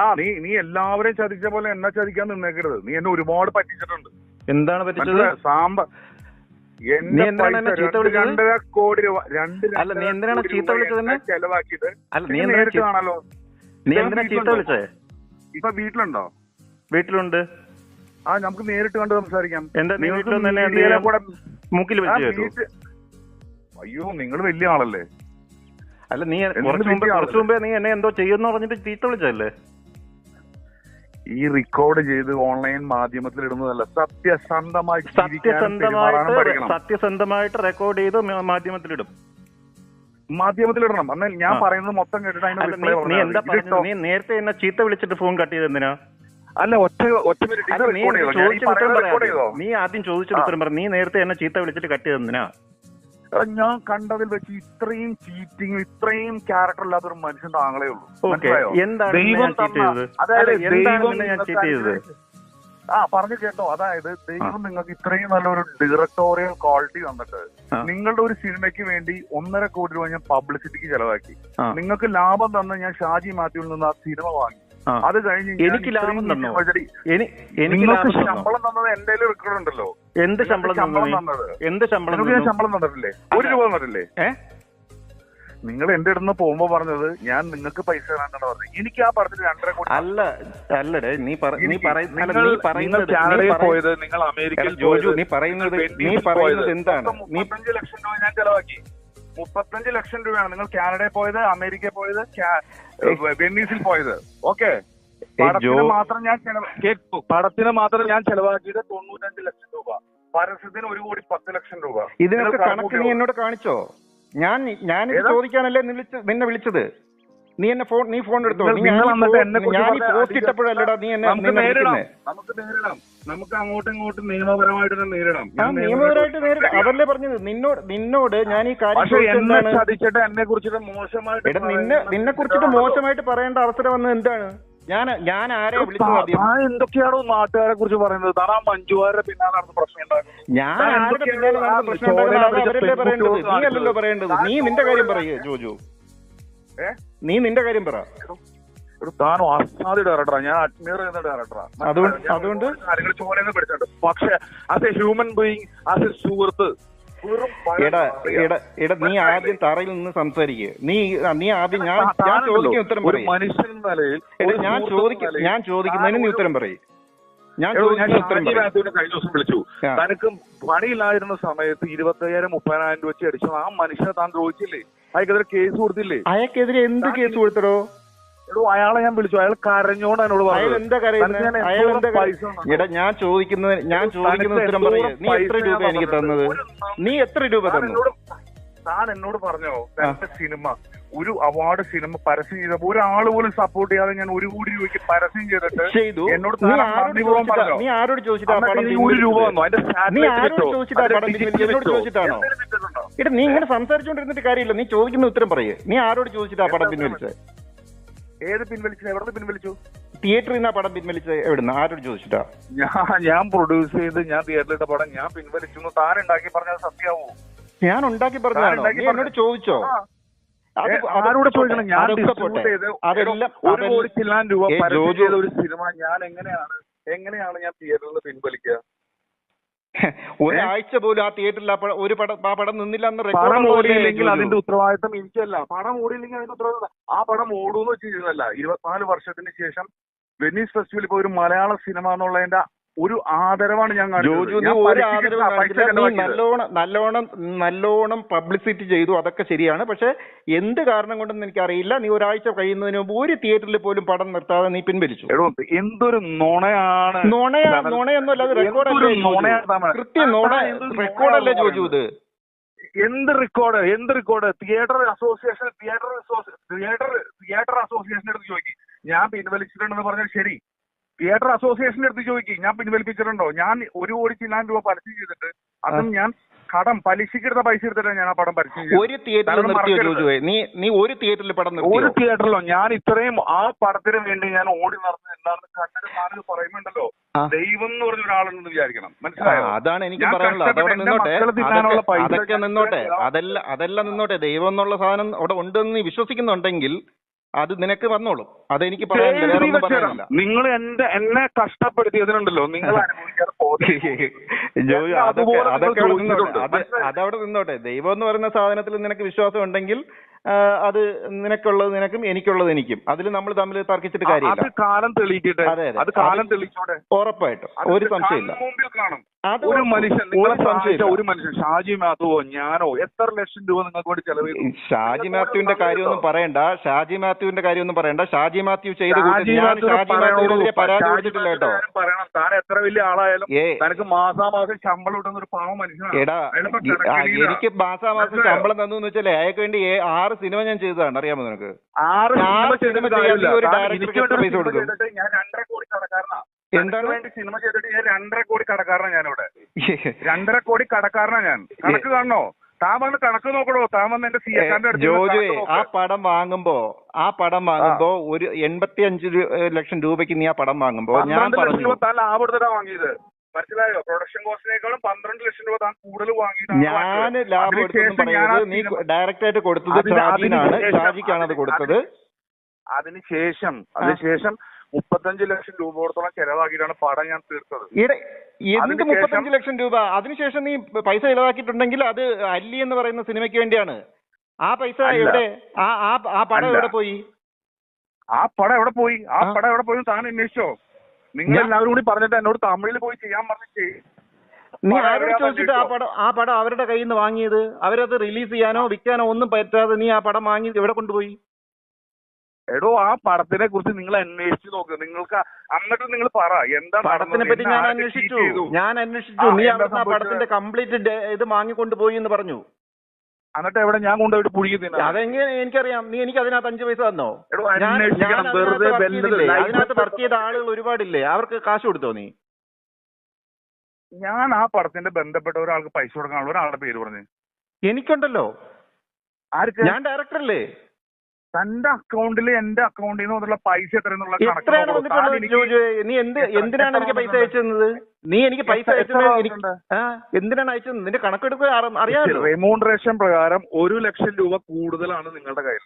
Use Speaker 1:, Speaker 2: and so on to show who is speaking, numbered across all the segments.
Speaker 1: ആ നീ നീ എല്ലാവരെയും ചതിച്ച പോലെ എന്നെ ചതിക്കാൻ നിന്നേക്കരുത്. നീ എന്നെ ഒരുപാട് പറ്റിച്ചിട്ടുണ്ട്.
Speaker 2: എന്താണ് പറ്റിച്ചത്?
Speaker 1: രണ്ടര കോടി രൂപ രണ്ട്
Speaker 2: വിളിച്ചത്
Speaker 1: ചെലവാക്കിയിട്ട് നേരിട്ട് കാണാലോ?
Speaker 2: നീ എന്തിനാ ചീത്ത
Speaker 1: വീട്ടിലുണ്ടോ?
Speaker 2: വിളിച്ചേ
Speaker 1: ഇപ്പൊ വീട്ടിലുണ്ടോ?
Speaker 2: വീട്ടിലുണ്ട്.
Speaker 1: ആ നമുക്ക് നേരിട്ട് കണ്ട് സംസാരിക്കാം.
Speaker 2: എന്താ മൂക്കിൽ വെച്ച്
Speaker 1: അയ്യോ നിങ്ങൾ വലിയ ആളല്ലേ?
Speaker 2: അല്ല നീ കുറച്ചു മുമ്പേ കുറച്ചു മുമ്പേ നീ എന്നെ എന്തോ ചെയ്യുന്നു പറഞ്ഞിട്ട് ചീത്ത വിളിച്ചല്ലേ
Speaker 1: ഈ റെക്കോർഡ് ചെയ്ത് ഓൺലൈൻ മാധ്യമത്തിൽ ഇടുന്നതല്ല. സത്യസന്ധമായി
Speaker 2: സത്യസന്ധമായിട്ട് സത്യസന്ധമായിട്ട് റെക്കോർഡ് ചെയ്ത് മാധ്യമത്തിലിടും
Speaker 1: മാധ്യമത്തിലിടണം എന്നാൽ ഞാൻ പറയുന്നത് മൊത്തം കേട്ടിട്ട് അതിന്
Speaker 2: നീ എന്താ. നീ നേരത്തെ എന്നെ ചീത്ത വിളിച്ചിട്ട് ഫോൺ കട്ട് ചെയ്ത് എന്തിനാ
Speaker 1: അല്ല ഒറ്റ ഒറ്റ
Speaker 2: നീ ആദ്യം ചോദിച്ചിട്ട് ഉത്തരം പറ. നീ നേരത്തെ എന്നെ ചീത്ത വിളിച്ചിട്ട് കട്ട് ചെയ്ത് എന്തിനാ
Speaker 1: ഞാൻ കണ്ടതിൽ വെച്ച് ഇത്രയും ചീറ്റിംഗ് ഇത്രയും ക്യാരക്ടർ ഇല്ലാത്ത ഒരു മനുഷ്യൻ താങ്കളേ ഉള്ളൂ. മനസ്സിലായോ? ദൈവം അതായത് ദൈവം ആ പറഞ്ഞു കേട്ടോ. അതായത് ദൈവം നിങ്ങൾക്ക് ഇത്രയും നല്ലൊരു ഡയറക്ടോറിയൽ ക്വാളിറ്റി തന്നിട്ട് നിങ്ങളുടെ ഒരു സിനിമയ്ക്ക് വേണ്ടി ഒന്നര കോടി രൂപ ഞാൻ പബ്ലിസിറ്റിക്ക് ചെലവാക്കി. നിങ്ങൾക്ക് ലാഭം തന്ന ഞാൻ ഷാജി മാത്യുവിൽ നിന്ന് ആ സിനിമ വാങ്ങി. അത് കഴിഞ്ഞ്
Speaker 2: എനിക്ക് ലാഭം തന്നോ? എനിക്ക്?
Speaker 1: ശമ്പളം തന്നത് എന്റെ റെക്കോർഡ് ഉണ്ടല്ലോ.
Speaker 2: എന്ത് ശമ്പളം? എന്ത് ശമ്പളം
Speaker 1: ഞാൻ ശമ്പളം തന്നിട്ടില്ലേ? ഒരു രൂപ തന്നിട്ടില്ലേ? നിങ്ങൾ എന്റെ അടുത്ത് പോകുമ്പോ പറഞ്ഞത് ഞാൻ നിങ്ങൾക്ക് പൈസ തരാനാണ് പറഞ്ഞത്. എനിക്ക് ആ പടത്തിൽ രണ്ടര കോടി
Speaker 2: അല്ല അല്ലടേ നീ നീ പറയുന്നത്
Speaker 1: കാനഡയിൽ പോയത് നിങ്ങൾ അമേരിക്കയിൽ
Speaker 2: ജോജു, നീ പറയുന്നത് നീ പറയുന്നത് എന്താണ്?
Speaker 1: മുപ്പത്തഞ്ച് ലക്ഷം രൂപ ഞാൻ ചെലവാക്കി. മുപ്പത്തഞ്ച് ലക്ഷം രൂപയാണ് നിങ്ങൾ കാനഡയിൽ പോയത് അമേരിക്കയിൽ പോയത് വെന്നീസിൽ പോയത്. ഓക്കെ? പടത്തിന് മാത്രം ഞാൻ കേട്ടു. പടത്തിന് മാത്രം ഞാൻ ചെലവാക്കിയത് തൊണ്ണൂറ്റഞ്ച് ലക്ഷം രൂപ. പരസ്യത്തിന് ഒരു കോടി പത്ത് ലക്ഷം രൂപ.
Speaker 2: ഇതിനൊക്കെ കണക്ക് നീ എന്നോട് കാണിച്ചോ? ഞാൻ
Speaker 1: ഞാൻ?
Speaker 2: ചോദിക്കാനല്ലേ നിന്നെ വിളിച്ചത്? നീ എന്നെ ഫോൺ നീ ഫോൺ എടുത്തോ? ഞാൻ ഈ പോസ്റ്റ് ഇട്ടപ്പോഴല്ലടാ നീ എന്നെ
Speaker 1: നമുക്ക് നേരിടാം. നമുക്ക് അങ്ങോട്ടും ഇങ്ങോട്ടും നിയമപരമായിട്ട് നേരിടാം. ഞാൻ
Speaker 2: നിയമപരമായിട്ട് നേരിടാം.
Speaker 1: അവരല്ലേ
Speaker 2: അതല്ലേ പറഞ്ഞത്? നിന്നോട് നിന്നോട് ഞാൻ ഈ കാര്യം
Speaker 1: എന്നെ കുറിച്ചിട്ട് മോശമായിട്ട്
Speaker 2: നിന്നെ നിന്നെ കുറിച്ചിട്ട് മോശമായിട്ട് പറയേണ്ട അവസരം വന്നത് എന്താണ്? ഞാൻ ഞാൻ ആരെ വിളിച്ചു
Speaker 1: എന്തൊക്കെയാണോ നാട്ടുകാരെ കുറിച്ച് പറയുന്നത്? താൻ ആ മഞ്ജുവാരുടെ പിന്നാലെ നടന്ന പ്രശ്നം ഉണ്ടാക്കുന്നത്?
Speaker 2: ഞാൻ ആരുടെ പിന്നാലെ പ്രശ്നം ഉണ്ടാക്കുന്നത്? അവരല്ലേ പറയേണ്ടത്? നീ അല്ലല്ലോ. പറയേണ്ടത്. നീ നിന്റെ കാര്യം പറയേ ജോജു? നീ നിന്റെ കാര്യം പറ.
Speaker 1: ഒരു താൻ അസാധി ഡയറക്ടറാ ഞാൻ അഡ്മയർ ചെയ്യുന്ന ഡയറക്ടറാ
Speaker 2: അതുകൊണ്ട്-
Speaker 1: ചോരയിൽ പഠിച്ചിട്ടുണ്ട് പക്ഷെ as a human being as a സുഹൃത്ത്
Speaker 2: നീ ആദ്യം തറയിൽ നിന്ന് സംസാരിക്കുക നീ നീ ആദ്യം ഞാൻ ഞാൻ ചോദിക്കുന്ന ഉത്തരം പറയും. ഞാൻ ചോദിക്കും ഞാൻ ചോദിക്കുന്നതിന് നീ ഉത്തരം പറയും. ഞാൻ
Speaker 1: കഴിഞ്ഞ ദിവസം വിളിച്ചു.
Speaker 2: തനക്ക്
Speaker 1: തനിക്ക് പണിയില്ലായിരുന്ന സമയത്ത് ഇരുപത്തയ്യായിരം മുപ്പതിനായിരം രൂപ വെച്ച് അടിച്ചു ആ മനുഷ്യനെ താൻ ദ്രോഹിച്ചില്ലേ അയാൾക്കെതിരെ കേസ് കൊടുത്തില്ലേ?
Speaker 2: അയാൾക്കെതിരെ എന്ത് കേസ് കൊടുത്തടോ?
Speaker 1: എടോ അയാളെ ഞാൻ വിളിച്ചു. അയാൾ കരഞ്ഞോണ്ട് എന്നോട്
Speaker 2: അയാൾ
Speaker 1: പറഞ്ഞു
Speaker 2: എന്താ കരയുന്നത്
Speaker 1: ഞാൻ
Speaker 2: അയാൾ എന്താ കരയുന്നത്? എടാ ഞാൻ ചോദിക്കുന്നത് ഞാൻ ചോദിക്കുന്ന ഉത്തരം പറയേ. നീ എത്ര രൂപ എനിക്ക് തന്നത്?
Speaker 1: നീ
Speaker 2: എത്ര രൂപ
Speaker 1: താൻ
Speaker 2: തന്നു?
Speaker 1: എന്നോട് താൻ എന്നോട് പറഞ്ഞോ? തന്റെ സിനിമ. ഒരു അവാർഡ് സിനിമ പരസ്യം ചെയ്തപ്പോ ഒരാൾ പോലും സപ്പോർട്ട് ചെയ്യാതെ ഞാൻ ഒരു കോടി രൂപയ്ക്ക് പരസ്യം ചെയ്തിട്ട്
Speaker 2: ചെയ്തു.
Speaker 1: എന്നോട്
Speaker 2: നീ
Speaker 1: താൻ
Speaker 2: ആരോട്
Speaker 1: നന്ദിപൂർവം
Speaker 2: ചോദിച്ചിട്ടാ
Speaker 1: പറഞ്ഞോ?
Speaker 2: നീ ആരോട് ചോദിച്ചിട്ടാ ആ
Speaker 1: അന്നത്തെ
Speaker 2: പടം
Speaker 1: ഈ ഒരു രൂപ
Speaker 2: പിൻവലിച്ചത്?
Speaker 1: വന്നു അതിന്റെ
Speaker 2: നീ
Speaker 1: സാറ്റലൈറ്റ്
Speaker 2: ആരോട്
Speaker 1: വെച്ചോ?
Speaker 2: ചോദിച്ചിട്ടാ
Speaker 1: അതിന്റെ
Speaker 2: പടം
Speaker 1: ഡിജിറ്റൽ
Speaker 2: പിൻവലിച്ചത്? എന്നോട്
Speaker 1: വെച്ചോ?
Speaker 2: ചോദിച്ചിട്ടാണോ? എടാ നീ ഇങ്ങനെ സംസാരിച്ചോണ്ടിരുന്നിട്ട് കാര്യമില്ല. നീ ചോദിക്കുന്ന ഉത്തരം പറയേ. നീ ആരോട് ചോദിച്ചിട്ടാ ആ പടം പിൻവലിച്ചത്?
Speaker 1: ഏത് പിൻവലിച്ചു എവിടെ പിൻവലിച്ചു?
Speaker 2: തിയേറ്ററിൽ നിന്ന് പടം പിൻവലിച്ചത് എവിടുന്ന്? ആരോട് ചോദിച്ചിട്ടാ?
Speaker 1: ഞാൻ ഞാൻ പ്രൊഡ്യൂസ് ചെയ്ത് ഞാൻ തിയേറ്ററിലിട്ട പടം ഞാൻ പിൻവലിച്ചു താനുണ്ടാക്കി താൻ ഉണ്ടാക്കി പറഞ്ഞാൽ സത്യാവോ
Speaker 2: ഞാൻ ഉണ്ടാക്കി പറഞ്ഞതാണോ? നീ എന്നോട് ചോദിച്ചോ?
Speaker 1: ആരോട് ചോദിക്കണം? ഞാൻ ഒരു കോടി ചില്ലാൻ രൂപ ഒരു സിനിമ ഞാൻ എങ്ങനെയാണ് എങ്ങനെയാണ് ഞാൻ തിയേറ്ററിൽ നിന്ന് പിൻവലിക്കുക?
Speaker 2: ഒരാഴ്ച പോലും ആ തിയേറ്ററിൽ ആ പടം- ഒരു പടം ആ പടം നിന്നില്ല എന്ന്
Speaker 1: പടം ഓടിയില്ലെങ്കിൽ അതിന്റെ ഉത്തരവാദിത്തം എനിക്കല്ല. പടം ഓടിയില്ലെങ്കിൽ അതിന്റെ ഉത്തരവാദിത്തം ആ പടം ഓടൂന്ന് വെച്ചിരുന്നല്ല ഇരുപത്തിനാല് വർഷത്തിന് ശേഷം വെനീസ് ഫെസ്റ്റിവലിൽ ഇപ്പൊ ഒരു മലയാള സിനിമ എന്നുള്ളതിന്റെ ഒരു ആദരവാണ് ഞാൻ.
Speaker 2: നല്ലോണം നല്ലോണം നല്ലോണം പബ്ലിസിറ്റി ചെയ്തു. അതൊക്കെ ശരിയാണ്. പക്ഷെ എന്ത് കാരണം കൊണ്ടെന്ന് എനിക്കറിയില്ല. നീ ഒരാഴ്ച കഴിയുന്നതിന് മുമ്പ് ഒരു തിയേറ്ററിൽ പോലും പടം നിർത്താതെ നീ പിൻവലിച്ചു.
Speaker 1: എന്തൊരു നുണയാണ്.
Speaker 2: നുണയാ നുണയൊന്നുമല്ല അത് റെക്കോർഡല്ലേ? കൃത്യം നുണ റെക്കോർഡല്ലേ ജോജു ഇത്?
Speaker 1: എന്ത് റെക്കോർഡ് എന്ത് record theatre association theatre theatre theatre association അടുത്ത് ചോദിക്കും. ഞാൻ പിൻവലിച്ചിട്ടുണ്ടെന്ന് പറഞ്ഞാൽ ശരി. തിയേറ്റർ അസോസിയേഷന്റെ അടുത്ത് ചോദിക്കും ഞാൻ പിൻവലിപ്പിച്ചിട്ടുണ്ടോ? ഞാൻ ഒരു കോടി ചില്ലാൻ രൂപ പരസ്യം ചെയ്തിട്ട് അതും ഞാൻ കടം പലിശക്കെടുത്ത പൈസ എടുത്തിട്ടാണ് ഞാൻ ആ പടം പരസ്യം
Speaker 2: ഒരു തിയേറ്ററിൽ. നീ നീ ഒരു തിയേറ്ററിൽ പടം
Speaker 1: ഒരു തിയേറ്ററിലോ? ഞാൻ ഇത്രയും ആ പടത്തിന് വേണ്ടി ഞാൻ ഓടി നടന്ന് എന്താണെന്ന് കണ്ടിട്ട് സാധനം പറയുന്നുണ്ടല്ലോ.
Speaker 2: ആ.
Speaker 1: ദൈവം എന്ന് പറഞ്ഞ ഒരാളുണ്ടെന്ന് വിചാരിക്കണം. മനസ്സിലായോ?
Speaker 2: അതാണ് എനിക്ക് പറയാനുള്ളത്. അതൊക്കെ നിന്നോട്ടെ. അതല്ല അതെല്ലാം നിന്നോട്ടെ. ദൈവം എന്നുള്ള സാധനം അവിടെ ഉണ്ടെന്ന് നീ വിശ്വസിക്കുന്നുണ്ടെങ്കിൽ അത് നിനക്ക് വന്നോളും. അതെനിക്ക് പറയാനില്ല
Speaker 1: നിങ്ങൾ എന്റെ എന്നെ കഷ്ടപ്പെടുത്തിയതിനുണ്ടല്ലോ നിങ്ങൾ?
Speaker 2: അതവിടെ നിന്നോട്ടെ. ദൈവം എന്ന് പറയുന്ന സാധനത്തിൽ നിനക്ക് വിശ്വാസം ഉണ്ടെങ്കിൽ അത് നിനക്കുള്ളത് നിനക്കും എനിക്കുള്ളത് എനിക്കും. അതിൽ നമ്മൾ തമ്മിൽ തർക്കിച്ചിട്ട്
Speaker 1: അത്
Speaker 2: കാര്യമില്ല.
Speaker 1: കാലം തെളിയിക്കട്ടെ.
Speaker 2: അതെ, അതെ.
Speaker 1: അത് കാലം
Speaker 2: അത്
Speaker 1: തെളിയിച്ചോടെ.
Speaker 2: ഉറപ്പായിട്ടും. ഒരു സംശയമില്ല. അത്
Speaker 1: ഒരു മനുഷ്യൻ
Speaker 2: ഒരു
Speaker 1: മനുഷ്യൻ ഷാജി മാത്തുവോ ഞാനോ എത്ര ലക്ഷം രൂപ നിങ്ങൾക്ക് വേണ്ടി ചെലവ്
Speaker 2: ഷാജി മാത്യുവിന്റെ കാര്യമൊന്നും പറയണ്ട. ഷാജി മാത്യുവിന്റെ കാര്യമൊന്നും പറയണ്ട. ഷാജി മാത്യു ചെയ്ത്
Speaker 1: ഷാജി
Speaker 2: ഞാൻ മാത്യുവിനെതിരെ പരാതി കൊടുത്തിട്ടില്ല കേട്ടോ.
Speaker 1: കാര്യം പറയണം. താൻ എത്ര വലിയ ആളായാലും തനിക്ക് മാസാമാസം ശമ്പളം കിട്ടുന്ന ഒരു പാവം മനുഷ്യനാണ്.
Speaker 2: എടാ. എനിക്ക് മാസാമാസം ശമ്പളം തന്നു എന്ന് വെച്ചാൽ അയാൾക്ക് വേണ്ടി ഏ- ആറ് സിനിമ ഞാൻ ചെയ്തതാണ്. അറിയാമോ നിനക്ക്?
Speaker 1: ആറ്
Speaker 2: ഞാൻ
Speaker 1: സിനിമ
Speaker 2: ചെയ്യാൻ ഒരു ഡയറക്ടർക്ക് എത്ര പൈസ കൊടുക്കും?
Speaker 1: ഞാൻ രണ്ടര കോടി കടക്കാരനാ.
Speaker 2: എന്താണ്?
Speaker 1: വേണ്ടി സിനിമ ചെയ്തിട്ട് ഞാൻ രണ്ടര കോടി കടക്കാരനാ ഞാനിവിടെ. രണ്ടര കോടി കടക്കാരനാ ഞാൻ. കണക്ക് കാണണോ? താൻ വന്ന് കണക്ക് നോക്കണോ? താൻ വന്ന് എന്റെ സി
Speaker 2: ഏ,
Speaker 1: എക്കാന്റെ അടുത്ത്
Speaker 2: ജോജുവേ ആ പടം വാങ്ങുമ്പോ ആ പടം വാങ്ങുമ്പോ ഒരു എൺപത്തി അഞ്ച് ലക്ഷം രൂപയ്ക്ക് നീ ആ പടം വാങ്ങുമ്പോ ഞാൻ പറഞ്ഞു.
Speaker 1: താൻ ലാഭം എടുത്തിട്ടാ വാങ്ങിയത്. മനസ്സിലായോ? പ്രൊഡക്ഷൻ കോസ്റ്റിനേക്കാളും പന്ത്രണ്ട് ലക്ഷം രൂപ താൻ കൂടുതൽ
Speaker 2: ഞാൻ. ലാഭം
Speaker 1: എടുത്തു
Speaker 2: പറയുന്നത് നീ ഡയറക്റ്റ് ആയിട്ട് കൊടുത്തത് ഷാജിനാണ് ഷാജിക്കാണ്. അത് കൊടുത്തത്.
Speaker 1: അതിനുശേഷം അതിനുശേഷം മുപ്പത്തഞ്ച് ലക്ഷം രൂപയോടത്തോളം ചെലവാക്കിയിട്ടാണ് പടം ഞാൻ തീർത്തത്.
Speaker 2: എന്ത് മുപ്പത്തഞ്ച് ലക്ഷം രൂപ? അതിനുശേഷം നീ പൈസ ചെലവാക്കിയിട്ടുണ്ടെങ്കിൽ അത് അല്ലി എന്ന് പറയുന്ന സിനിമയ്ക്ക് വേണ്ടിയാണ്. ആ പൈസ എവിടെ? ആ ആ പടം എവിടെ പോയി?
Speaker 1: ആ പടം എവിടെ പോയി? ആ. പടം എവിടെ പോയി താൻ അന്വേഷിച്ചോ? നിങ്ങൾ എല്ലാവരും കൂടി പറഞ്ഞിട്ട് എന്നോട് തമിഴിൽ പോയി ചെയ്യാൻ പറഞ്ഞിട്ട്
Speaker 2: നീ ആരോട് ചോദിച്ചിട്ട് ആ? പടം ആ പടം അവരുടെ കയ്യിൽ നിന്ന് വാങ്ങിയത്? അവരത് റിലീസ് ചെയ്യാനോ വിൽക്കാനോ ഒന്നും പറ്റാതെ നീ ആ പടം വാങ്ങി എവിടെ കൊണ്ടുപോയി?
Speaker 1: എടോ ആ പടത്തിനെ കുറിച്ച് നിങ്ങൾ അന്വേഷിച്ചു നോക്ക്. നിങ്ങൾക്ക് എന്നിട്ട് നിങ്ങൾ പറ. എന്താ
Speaker 2: പടത്തിനെ പറ്റി ഞാൻ അന്വേഷിച്ചു? ഞാൻ അന്വേഷിച്ചു. നീ അവിടുന്ന് ആ പടത്തിന്റെ കംപ്ലീറ്റ് ഇത് വാങ്ങിക്കൊണ്ടുപോയി എന്ന് പറഞ്ഞു.
Speaker 1: എന്നിട്ട് എവിടെ ഞാൻ കൊണ്ടുപോയിട്ട് പുഴുകി തിന്നാ
Speaker 2: അതെങ്ങനെ എനിക്കറിയാം. നീ എനിക്ക് അതിനകത്ത് അഞ്ചു പൈസ തന്നോ? ഞാൻ
Speaker 1: വെറുതെ?
Speaker 2: അതിനകത്ത് വർക്ക് ചെയ്ത ആളുകൾ ഒരുപാടില്ലേ? അവർക്ക് കാശ് കൊടുത്തോ നീ?
Speaker 1: ഞാൻ ആ പടത്തിന്റെ ബന്ധപ്പെട്ട ഒരാൾക്ക് പൈസ കൊടുക്കാനുള്ള ഒരാളുടെ പേര് പറഞ്ഞു.
Speaker 2: എനിക്കുണ്ടല്ലോ.
Speaker 1: ആർക്ക്?
Speaker 2: ഞാൻ ഡയറക്ടർ അല്ലേ?
Speaker 1: തന്റെ അക്കൗണ്ടിൽ എന്റെ അക്കൗണ്ടിൽ നിന്നുള്ള പൈസ എനിക്ക്
Speaker 2: ജോജു? നീ എന്ത്
Speaker 1: എത്ര-
Speaker 2: എന്തിനാണ് എനിക്ക് പൈസ? അയച്ചു തന്നത് നീ എനിക്ക് പൈസ അയച്ചത് എന്തിനാണ് അയച്ചത്? നിന്റെ കണക്കെടുക്കുക അറി- അറിയാമല്ലോ
Speaker 1: റെമ്യൂണറേഷൻ പ്രകാരം ഒരു ലക്ഷം രൂപ കൂടുതലാണ് നിങ്ങളുടെ കയ്യിൽ.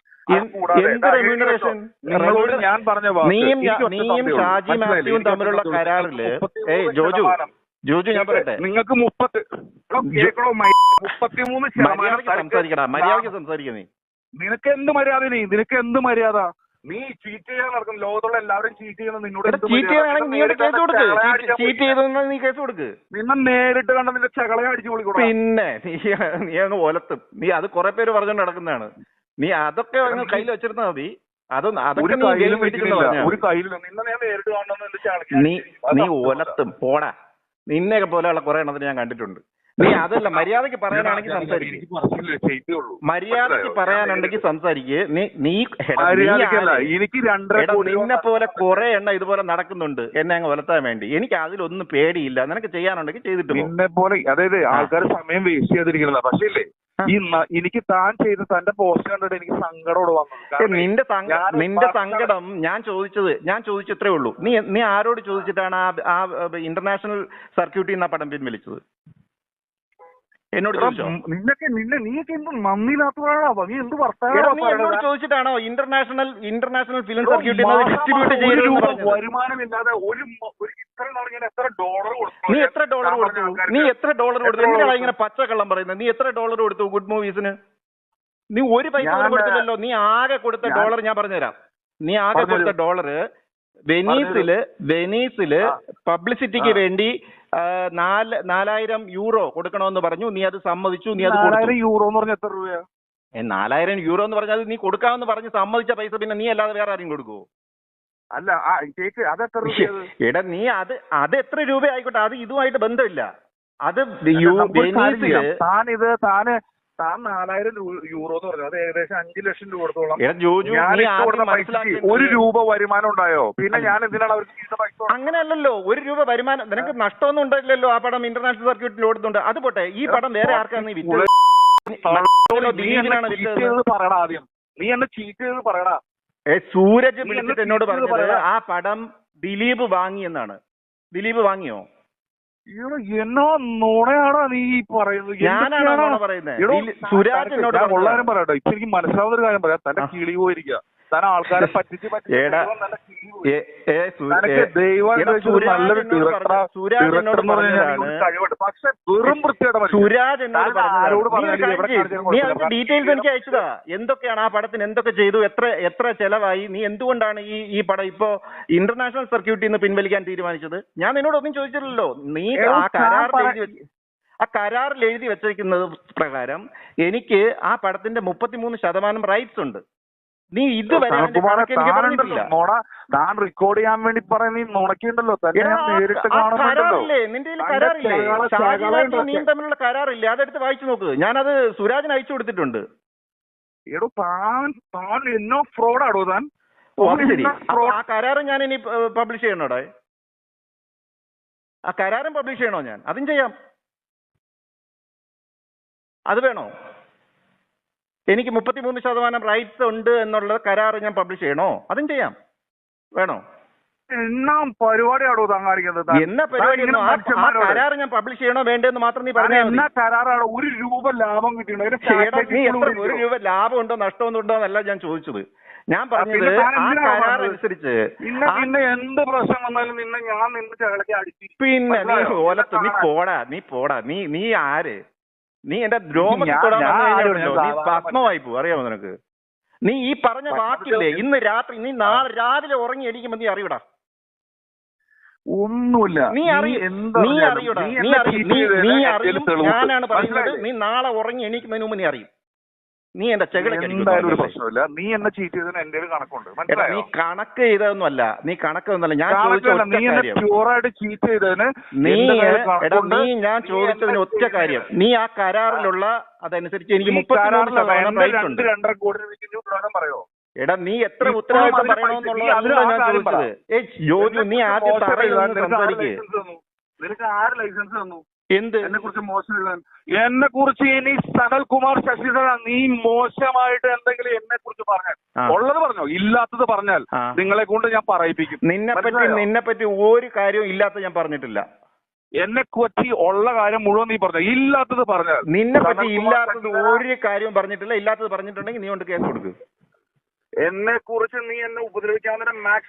Speaker 2: എന്ത് remuneration?
Speaker 1: നിങ്ങളോട് ഞാൻ പറഞ്ഞ
Speaker 2: നീയും നീയും. ഷാജി മാത്യുവും തമ്മിലുള്ള.
Speaker 1: കരാറിൽ
Speaker 2: ഏയ് ജോജു. ജോജു ഞാൻ പറയട്ടെ?
Speaker 1: നിങ്ങൾക്ക് മുപ്പത്തി മുപ്പത്തിമൂന്ന് ശതമാനം
Speaker 2: സംസാരിക്കടാ. മര്യാദയ്ക്ക് സംസാരിക്ക നീ.
Speaker 1: നിനക്ക് എന്ത് മര്യാദ നീ? നിനക്ക് എന്ത് മര്യാദ? നീ ചീറ്റ് ചെയ്യാൻ നടക്കും ലോകത്തുള്ള എല്ലാവരും ചീറ്റ് ചെയ്യണം നിന്നോട്
Speaker 2: ചീറ്റ്
Speaker 1: മര്യാദ?
Speaker 2: നീ കേസ് കൊടുക്ക്? ചീറ്റ്
Speaker 1: പോയി.
Speaker 2: നീ കേസ് കൊടുക്ക്?
Speaker 1: നിന്നെ നേരിട്ട് കണ്ട നിന്റെ ചകളെ അടിച്ചു പൊളിക്കൂടാ.
Speaker 2: പിന്നെ നീ നീ അങ്ങ് ഒലത്തും. നീ അത് കുറെ പേര് പറഞ്ഞോണ്ട് നടക്കുന്നതാണ്. നീ അതൊക്കെ അങ്ങ് കയ്യിൽ വെച്ചിരുന്നാ മതി.
Speaker 1: ഒരു കയ്യിലും
Speaker 2: പറഞ്ഞാ
Speaker 1: നിന്നെ
Speaker 2: നീ നീ ഒലത്തും. പോടാ. നിന്നെയൊക്കെ പോലെയുള്ള കുറെ എണ്ണത്തിന് ഞാൻ കണ്ടിട്ടുണ്ട്. നീ അതല്ല മര്യാദയ്ക്ക് പറയാനാണെങ്കിൽ സംസാരിക്കേ. മര്യാദയ്ക്ക് പറയാനുണ്ടെങ്കിൽ സംസാരിക്കേ. നീ നീ
Speaker 1: എനിക്ക്
Speaker 2: നിന്നെ പോലെ കുറെ എണ്ണ ഇതുപോലെ നടക്കുന്നുണ്ട് എന്നെ അങ്ങ് വളർത്താൻ വേണ്ടി. എനിക്ക് അതിലൊന്നും പേടിയില്ല. നിനക്ക് ചെയ്യാനുണ്ടെങ്കിൽ ചെയ്തിട്ട്
Speaker 1: നിന്നെ പോലെ അതായത് ആൾക്കാർ സമയം വേസ്റ്റ് ചെയ്തിരിക്കുന്നത്. പക്ഷേ ഈ എനിക്ക് താൻ ചെയ്ത തന്റെ പോസ്റ്റ് കണ്ടിട്ട് എനിക്ക് സങ്കടോട് വന്നു
Speaker 2: നിന്റെ നിന്റെ സങ്കടം ഞാൻ ചോദിച്ചത് ഞാൻ ചോദിച്ചത്രേ ഉള്ളൂ. നീ നീ ആരോട് ചോദിച്ചിട്ടാണ് ആ ആ ഇന്റർനാഷണൽ സർക്യൂട്ടിൽ നിന്ന് ആ പടം പിൻവലിച്ചത്? എന്നോട്
Speaker 1: നിന്നൊക്കെ നിന്നെ നീയൊക്കെ എന്ത് നന്ദിയില്ലാത്തവരാണോ നീ എന്ത്
Speaker 2: എന്നോട് ചോദിച്ചിട്ടാണോ ഇന്റർനാഷണൽ ഇന്റർനാഷണൽ ഫിലിം
Speaker 1: സർക്യൂട്ട്
Speaker 2: സർക്യൂട്ടിൽ ഡിസ്ട്രിബ്യൂട്ട് ചെയ്തത്
Speaker 1: വരുമാനമില്ലാതെ ഒരു
Speaker 2: നീ എത്ര ഡോളർ കൊടുത്തു? നീ എത്ര ഡോളർ കൊടുത്തു? എന്തിനാണ് ഇങ്ങനെ പച്ചക്കള്ളം പറയുന്നത്? നീ എത്ര ഡോളർ കൊടുത്തു ഗുഡ് മൂവീസിന് നീ? ഒരു പൈസ പോലും കൊടുത്തില്ലല്ലോ. നീ ആകെ കൊടുത്ത ഡോളർ ഞാൻ പറഞ്ഞുതരാം. നീ ആകെ കൊടുത്ത ഡോളർ വെനീസിൽ
Speaker 1: വെനീസിൽ
Speaker 2: പബ്ലിസിറ്റിക്ക് വേണ്ടി നാല് നാലായിരം യൂറോ കൊടുക്കണമെന്ന് പറഞ്ഞു. നീ അത് സമ്മതിച്ചു നീ അത് കൊടുത്തു.
Speaker 1: നാലായിരം യൂറോ എന്ന് പറഞ്ഞാൽ എത്ര രൂപയാ?
Speaker 2: ഏ, നാലായിരം യൂറോ എന്ന് പറഞ്ഞാൽ നീ കൊടുക്കാമെന്ന് പറഞ്ഞ് സമ്മതിച്ച പൈസ പിന്നെ നീ അല്ലാതെ വേറെ ആരും കൊടുക്കുവോ?
Speaker 1: അല്ല ആ കേക്ക് അത് എത്ര രൂപയത്
Speaker 2: എടാ നീ അത് അത് എത്ര രൂപ ആയിക്കോട്ടെ അത് ഇതുമായിട്ട് ബന്ധമില്ല. അത് യു
Speaker 1: താൻ ഇത് താന് താൻ നാലായിരം യൂറോ എന്ന് പറഞ്ഞു. അത് ഏകദേശം അഞ്ചു ലക്ഷം രൂപ കൊടുത്തോളം
Speaker 2: എടാ ജോജു
Speaker 1: ഞാൻ കൊടുത്ത ഒരു രൂപ വരുമാനം ഉണ്ടായോ? പിന്നെ ഞാൻ എന്തിനാണ് അവർക്ക് പൈസ കൊടുത്തത്?
Speaker 2: അങ്ങനെയല്ലോ ഒരു രൂപ വരുമാനം നിനക്ക് നഷ്ടമൊന്നും ഉണ്ടായില്ലല്ലോ. ആ പടം ഇന്റർനാഷണൽ സർക്യൂട്ടിൽ ഓടുന്നുണ്ട്. അത് പോട്ടെ. ഈ പടം വേറെ ആർക്കാണ്
Speaker 1: ആദ്യം. നീ എന്നെ ചീറ്റ് ചെയ്ത് പറയടാ.
Speaker 2: ഏ സൂരജ് വിളിച്ചിട്ട് എന്നോട് പറഞ്ഞത് ആ പടം ദിലീപ് വാങ്ങി എന്നാണ്. ദിലീപ് വാങ്ങിയോ?
Speaker 1: എന്നോ നുണയാണോ നീ പറയുന്നത്
Speaker 2: ഞാനാണോ? നുണ പറയുന്നത്? സുരാജ് എന്നോട് പറഞ്ഞത്.
Speaker 1: ഉള്ള കാര്യം പറയട്ടോ ഇപ്പൊ എനിക്ക് മനസ്സിലാവുന്ന ഒരു കാര്യം പറയാം തന്റെ. കിളി പോയിരിക്കുക താൻ ആൾക്കാരെ പറ്റിച്ച് കഴിവുണ്ട്. പക്ഷെ വെറും വൃത്തിയുടെ.
Speaker 2: നീ. അതിന്റെ ഡീറ്റെയിൽസ് എനിക്ക് അയച്ചതാ എന്തൊക്കെയാണ് ആ പടത്തിന് എന്തൊക്കെ ചെയ്തു? എത്ര എത്ര ചെലവായി? നീ എന്തുകൊണ്ടാണ് ഈ ഈ പടം ഇപ്പോ ഇന്റർനാഷണൽ സർക്യൂട്ടിൽ നിന്ന് പിൻവലിക്കാൻ തീരുമാനിച്ചത്? ഞാൻ നിന്നോട് ഒന്നും ചോദിച്ചിട്ടില്ലല്ലോ നീ ആ
Speaker 1: കരാർ
Speaker 2: എഴുതി വെച്ച- ആ കരാറിൽ എഴുതി വെച്ചിരിക്കുന്നത് പ്രകാരം എനിക്ക് ആ പടത്തിന്റെ മുപ്പത്തിമൂന്ന് ശതമാനം റൈറ്റ്സ് ഉണ്ട്. നീ എനിക്ക്
Speaker 1: നോണ താൻ റെക്കോർഡ് ചെയ്യാൻ വേണ്ടി പറയുന്ന നീ നുണക്കിണ്ടല്ലോ തന്നെ ഞാൻ നേരിട്ട് കാണുന്നുണ്ടല്ലോ.
Speaker 2: നിന്റെ കരാറില്ലേ? നീയും തമ്മിലുള്ള കരാറില്ലേ? അതെടുത്ത് വായിച്ചു നോക്ക്. ഞാനത് സുരാജിന് അയച്ചു കൊടുത്തിട്ടുണ്ട്.
Speaker 1: എടോ താൻ താൻ എന്നോ ഫ്രോഡാടോ താൻ.
Speaker 2: ആ കരാറ് ഞാൻ ഇനി പബ്ലിഷ് ചെയ്യണോടെ? ആ കരാറും പബ്ലിഷ് ചെയ്യണോ ഞാൻ? അതും ചെയ്യാം. അത് വേണോ? എനിക്ക് മുപ്പത്തിമൂന്ന് ശതമാനം റൈറ്റ്സ് ഉണ്ട് എന്നുള്ള കരാർ ഞാൻ പബ്ലിഷ് ചെയ്യണോ? അതും ചെയ്യാം. വേണോ?
Speaker 1: എന്നാ പരിപാടിയാണോ താൻ കാണിക്കുന്നത്?
Speaker 2: എന്നാ പരിപാടി കരാറ് ഞാൻ പബ്ലിഷ് ചെയ്യണോ വേണ്ടെന്ന് മാത്രം നീ പറഞ്ഞു
Speaker 1: എന്നാ കരാറാണ് ഒരു രൂപ ലാഭം കിട്ടിയിട്ടുണ്ടോ.
Speaker 2: ഒരു രൂപ. എത്ര ഉണ്ടോ നഷ്ടം ഉണ്ടോ എന്നല്ല ഞാൻ ചോദിച്ചത്. ഞാൻ പറഞ്ഞത് ആ കരാർ? അനുസരിച്ച്
Speaker 1: നിന്നെ എന്ത് പ്രശ്നം വന്നാലും നിന്നെ ഞാൻ നിന്റെ ചകളക്കി അടിച്ചു
Speaker 2: പിന്നെ നീ ഓലത്ത് നീ പോടാ നീ പോടാ. നീ നീ ആര്? നീ എന്റെ രോമത്തിൽ തൊടാൻ വന്നു നീ ഭസ്മമായി പോകും. അറിയാമോ നിനക്ക്? നീ ഈ പറഞ്ഞ വാക്കില്ലേ? ഇന്ന് രാത്രി നീ നാളെ രാവിലെ ഉറങ്ങി എണീക്കുമ്പോ നീ അറിയടാ
Speaker 1: ഒന്നുമില്ല.
Speaker 2: നീ അറിയ നീ അറിയടാ
Speaker 1: നീ
Speaker 2: അറിയും നീ അറിയും. ഞാനാണ് പറയുന്നത് നീ നാളെ ഉറങ്ങി എണീക്കുന്നതിന് മുമ്പ് നീ അറിയും. നീ എന്റെ
Speaker 1: എന്തായാലും ഒരു പ്രശ്നമില്ല. നീ എന്നെ ചീറ്റ് ചെയ്തതിന് എന്റെ ഒരു കണക്കുണ്ട്
Speaker 2: നീ
Speaker 1: മനസ്സിലായോ
Speaker 2: കണക്ക് ചെയ്തതൊന്നുമല്ല. നീ കണക്ക് ഒന്നല്ല ഞാൻ ചോദിച്ച
Speaker 1: കണക്കല്ല
Speaker 2: ഒറ്റ
Speaker 1: നീ എന്നെ
Speaker 2: കാര്യം.
Speaker 1: പ്യൂറായിട്ട് ചീറ്റ് ചെയ്തതിന്
Speaker 2: നീ
Speaker 1: എന്റെ കയ്യിൽ
Speaker 2: എടാ
Speaker 1: കണക്കുണ്ട്.
Speaker 2: നീ ഞാൻ
Speaker 1: നീ
Speaker 2: ചോദിച്ചതിന്
Speaker 1: എന്നെ
Speaker 2: ഒറ്റ കാര്യം. നീ ആ കരാറിലുള്ള അതനുസരിച്ച് എനിക്ക്
Speaker 1: ഈ
Speaker 2: മുപ്പത്തിമൂന്ന്
Speaker 1: കരാറിലല്ല,
Speaker 2: ശതമാനം
Speaker 1: എന്റെ
Speaker 2: റൈറ്റ്
Speaker 1: രണ്ട്
Speaker 2: ഉണ്ട്.
Speaker 1: രണ്ടര കോടി രൂപയ്ക്ക് ഉത്തരവാദിത്തം പറയോ?
Speaker 2: എടാ നീ എത്ര
Speaker 1: ഇപ്പോഴും
Speaker 2: ഉത്തരവാദിത്തം
Speaker 1: അതിന് പൈസ- നീ
Speaker 2: ഞാൻ ചോദിച്ചത്. ഏയ് ജോജു നീ ആദ്യം
Speaker 1: കുറിച്ച്
Speaker 2: തറയിൽ
Speaker 1: മോശം
Speaker 2: നിന്ന്
Speaker 1: നിനക്ക് ആര്
Speaker 2: സംസാരിക്കേ.
Speaker 1: ലൈസൻസ് തന്നു? നിനക്ക് ആര് ലൈസൻസ് തന്നു?
Speaker 2: എന്ത്?
Speaker 1: എന്നെ കുറിച്ച് മോശം എന്നെ കുറിച്ച് ഇനി സനൽകുമാർ ശശിധരൻ നീ മോശമായിട്ട് എന്തെങ്കിലും എന്നെ കുറിച്ച് പറഞ്ഞാൽ ഉള്ളത് പറഞ്ഞോ? ഇല്ലാത്തത് പറഞ്ഞാൽ. നിങ്ങളെ കൊണ്ട് ഞാൻ പറയിപ്പിക്കും.
Speaker 2: നിന്നെ പറ്റി നിന്നെ പറ്റി ഒരു കാര്യവും ഇല്ലാത്ത ഞാൻ പറഞ്ഞിട്ടില്ല.
Speaker 1: എന്നെ പറ്റി ഉള്ള കാര്യം മുഴുവൻ നീ പറഞ്ഞു? ഇല്ലാത്തത് പറഞ്ഞാൽ
Speaker 2: നിന്നെ പറ്റി ഇല്ലാത്തത് ഒരു കാര്യവും പറഞ്ഞിട്ടില്ല. ഇല്ലാത്തത് പറഞ്ഞിട്ടുണ്ടെങ്കിൽ നീ കൊണ്ട് കേസ് കൊടുക്ക്.
Speaker 1: എന്നെ കുറിച്ച് നീ എന്നെ ഉപദ്രവിക്കാൻ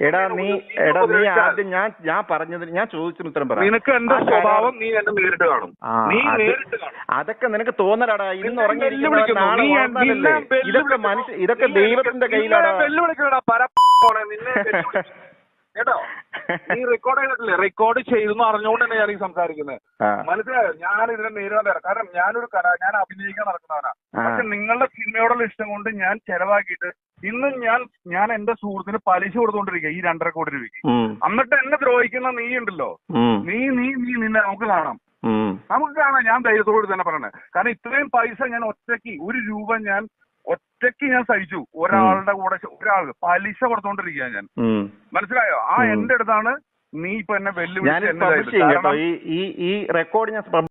Speaker 2: എടാ നീ എടാ നീ ആദ്യം ഞാൻ ഞാൻ പറഞ്ഞതിന് ഞാൻ ചോദിച്ചതിന് ഉത്തരം പറ.
Speaker 1: നിനക്ക് എന്റെ സ്വഭാവം നീ എന്നെ നേരിട്ട് കാണും.
Speaker 2: ആ,
Speaker 1: നീ നേരിട്ട് കാണും.
Speaker 2: അതൊക്കെ നിനക്ക് തോന്നലടാ. ഇന്ന്
Speaker 1: നിന്നെ
Speaker 2: ഇതൊക്കെ. മനുഷ്യ ഇതൊക്കെ ദൈവത്തിന്റെ
Speaker 1: നിന്നെ കേട്ടോ? നീ റെക്കോർഡ് ചെയ്തിട്ടില്ലേ? റെക്കോർഡ് ചെയ്തെന്ന് അറിഞ്ഞുകൊണ്ട് തന്നെ ഞാൻ ഈ സംസാരിക്കുന്നത്. മനസ്സിലായോ? ഞാൻ ഇതിനെ നേരിടാൻ തരാം കാരണം ഞാനൊരു കല ഞാൻ അഭിനയിക്കാൻ നടക്കുന്നവനാ. പക്ഷെ നിങ്ങളുടെ സിനിമയോടുള്ള ഇഷ്ടം കൊണ്ട് ഞാൻ ചെലവാക്കിയിട്ട് ഇന്നും ഞാൻ ഞാൻ എന്റെ സുഹൃത്തിന് പലിശ കൊടുത്തോണ്ടിരിക്കുക ഈ രണ്ടര കോടി രൂപയ്ക്ക്. എന്നിട്ട് എന്നെ ദ്രോഹിക്കുന്ന നീ ഉണ്ടല്ലോ നീ നീ നീ നിന്നെ നമുക്ക് കാണാം. നമുക്ക് കാണാം ഞാൻ ധൈര്യത്തോട് തന്നെ പറയണേ. കാരണം ഇത്രയും പൈസ ഞാൻ ഒറ്റയ്ക്ക് ഒരു രൂപ ഞാൻ ഒറ്റയ്ക്ക് ഞാൻ സഹിച്ചു. ഒരാളുടെ കൂടെ ഒരാൾ പലിശ കൊടുത്തോണ്ടിരിക്കുക ഞാൻ. മനസ്സിലായോ? ആ എന്റെ അടുത്താണ് നീ ഇപ്പൊ എന്നെ
Speaker 2: വെല്ലുവിളി ഈ റെക്കോർഡ് ഞാൻ